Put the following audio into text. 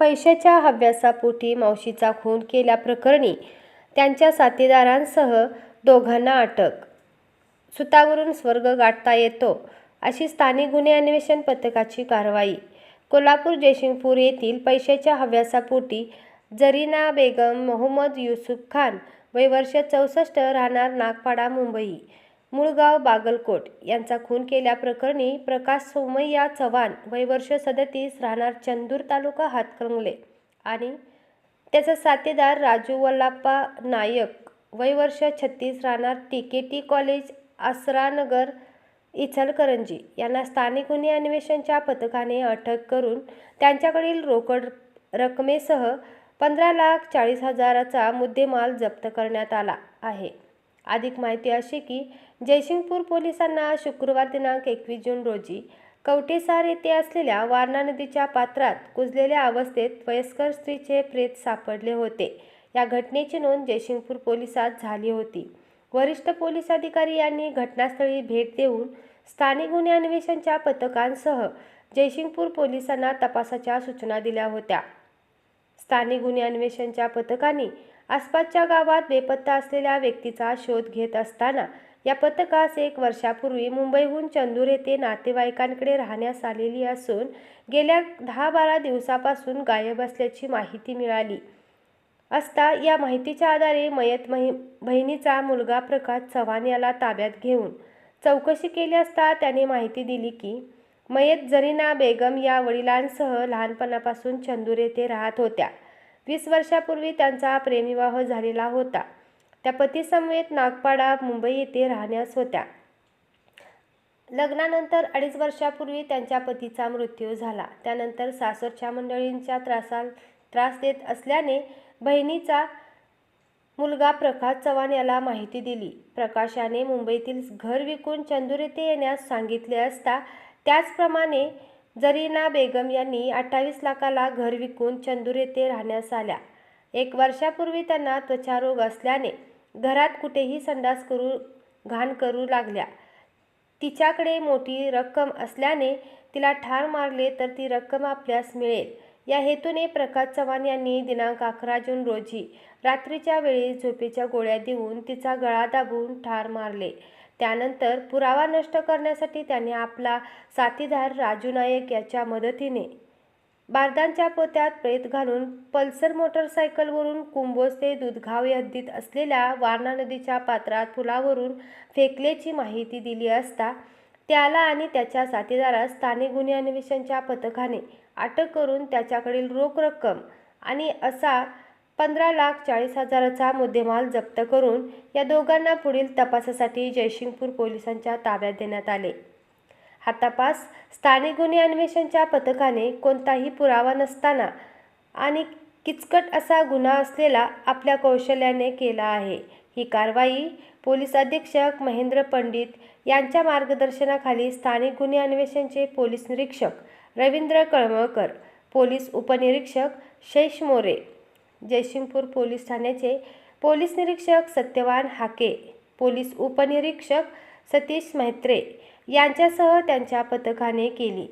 पैशाच्या हव्यासापोटी मावशीचा खून केल्याप्रकरणी त्यांच्या साथीदारांसह दोघांना अटक. सुतावरून स्वर्ग गाठता येतो अशी स्थानिक गुन्हे अन्वेषण पथकाची कारवाई. कोल्हापूर जयसिंगपूर येथील पैशाच्या हव्यासापोटी जरीना बेगम मोहम्मद युसुफ खान वय वर्ष चौसष्ट राहणार नागपाडा मुंबई. मुळगाव बागलकोट यांचा खून केल्याप्रकरणी प्रकाश सोमय्या चव्हाण वयवर्ष सदतीस राहणार चंदूर तालुका हातकणंगले आणि त्याचा साथीदार राजू वल्लाप्पा नायक वयवर्ष छत्तीस राहणार T K T college Asaranagar Ichalkaranji यांना स्थानिक गुन्हे अन्वेषणच्या पथकाने अटक करून त्यांच्याकडील रोकड रकमेसह पंधरा लाख चाळीस हजाराचा मुद्देमाल जप्त करण्यात आला आहे. अधिक माहिती अशी की जयसिंगपूर पोलिसांना शुक्रवार दिनांक एकवीस जून रोजी कवटेसार येथे असलेल्या वारणा नदीच्या पात्रात कुजलेल्या अवस्थेत वयस्कर स्त्रीचे प्रेत सापडले होते. या घटनेची नोंद जयसिंगपूर पोलिसात झाली होती. वरिष्ठ पोलीस अधिकारी यांनी घटनास्थळी भेट देऊन स्थानिक गुन्हे अन्वेषणच्या पथकांसह जयसिंगपूर पोलिसांना तपासाच्या सूचना दिल्या होत्या. स्थानिक गुन्हे अन्वेषणच्या पथकांनी आसपासच्या गावात बेपत्ता असलेल्या व्यक्तीचा शोध घेत असताना या पथकास एक वर्षापूर्वी मुंबईहून चंदूर येथे नातेवाईकांकडे राहण्यास आलेली असून गेल्या दहा बारा दिवसापासून गायब असल्याची माहिती मिळाली. असता या माहितीच्या आधारे मयत महि बहिणीचा मुलगा प्रकाश चव्हाण याला ताब्यात घेऊन चौकशी केली असता त्याने माहिती दिली की मयत जरीना बेगम या वडिलांसह लहानपणापासून चंदूर येथे राहत होत्या. वीस वर्षापूर्वी त्यांचा प्रेमविवाह झालेला होता. त्या पतीसमवेत नागपाडा मुंबई येथे राहण्यास होत्या. लग्नानंतर अडीच वर्षापूर्वी त्यांच्या पतीचा मृत्यू झाला. त्यानंतर सासरच्या मंडळींच्या त्रासा त्रास देत असल्याने बहिणीचा मुलगा प्रकाश चव्हाण याला माहिती दिली. प्रकाशाने मुंबईतील घर विकून चंदूर येथे येण्यास सांगितले असता त्याचप्रमाणे जरीना बेगम यांनी अठ्ठावीस लाखाला घर विकून चंदूर येथे राहण्यास आल्या. एक वर्षापूर्वी त्यांना त्वचारोग असल्याने घरात कुठेही संडास करू घाण करू लागल्या. तिच्याकडे मोठी रक्कम असल्याने तिला ठार मारले तर ती रक्कम आपल्यास मिळेल. या हेतूने प्रकाश चव्हाण यांनी दिनांक अकरा जून रोजी रात्रीच्या वेळी झोपेच्या गोळ्या देऊन तिचा गळा दाबून ठार मारले. त्यानंतर पुरावा नष्ट करण्यासाठी त्याने आपला साथीदार राजू नायक याच्या मदतीने बारदांच्या पोत्यात प्रेत घालून पल्सर मोटरसायकलवरून कुंभोज ते दुधगाव हद्दीत असलेल्या वारणा नदीच्या पात्रात पुलावरून फेकल्याची माहिती दिली असता त्याला आणि त्याच्या साथीदारास स्थानिक गुन्हे अन्वेषणच्या पथकाने अटक करून त्याच्याकडील रोख रक्कम आणि असा पंधरा लाख चाळीस हजाराचा मुद्देमाल जप्त करून या दोघांना पुढील तपासासाठी जयसिंगपूर पोलिसांच्या ताब्यात देण्यात आले. हा तपास स्थानिक गुन्हे अन्वेषणच्या पथकाने कोणताही पुरावा नसताना आणि किचकट असा गुन्हा असलेला आपल्या कौशल्याने केला आहे. ही कारवाई पोलीस अधीक्षक महेंद्र पंडित यांच्या मार्गदर्शनाखाली स्थानिक गुन्हे अन्वेषणचे पोलीस निरीक्षक रवींद्र कळमळकर पोलीस उपनिरीक्षक शैश मोरे जयसिंगपूर पोलीस ठाण्याचे पोलीस निरीक्षक सत्यवान हाके पोलीस उपनिरीक्षक सतीश म्हेत्रे यांच्यासह त्यांच्या पथकाने केली.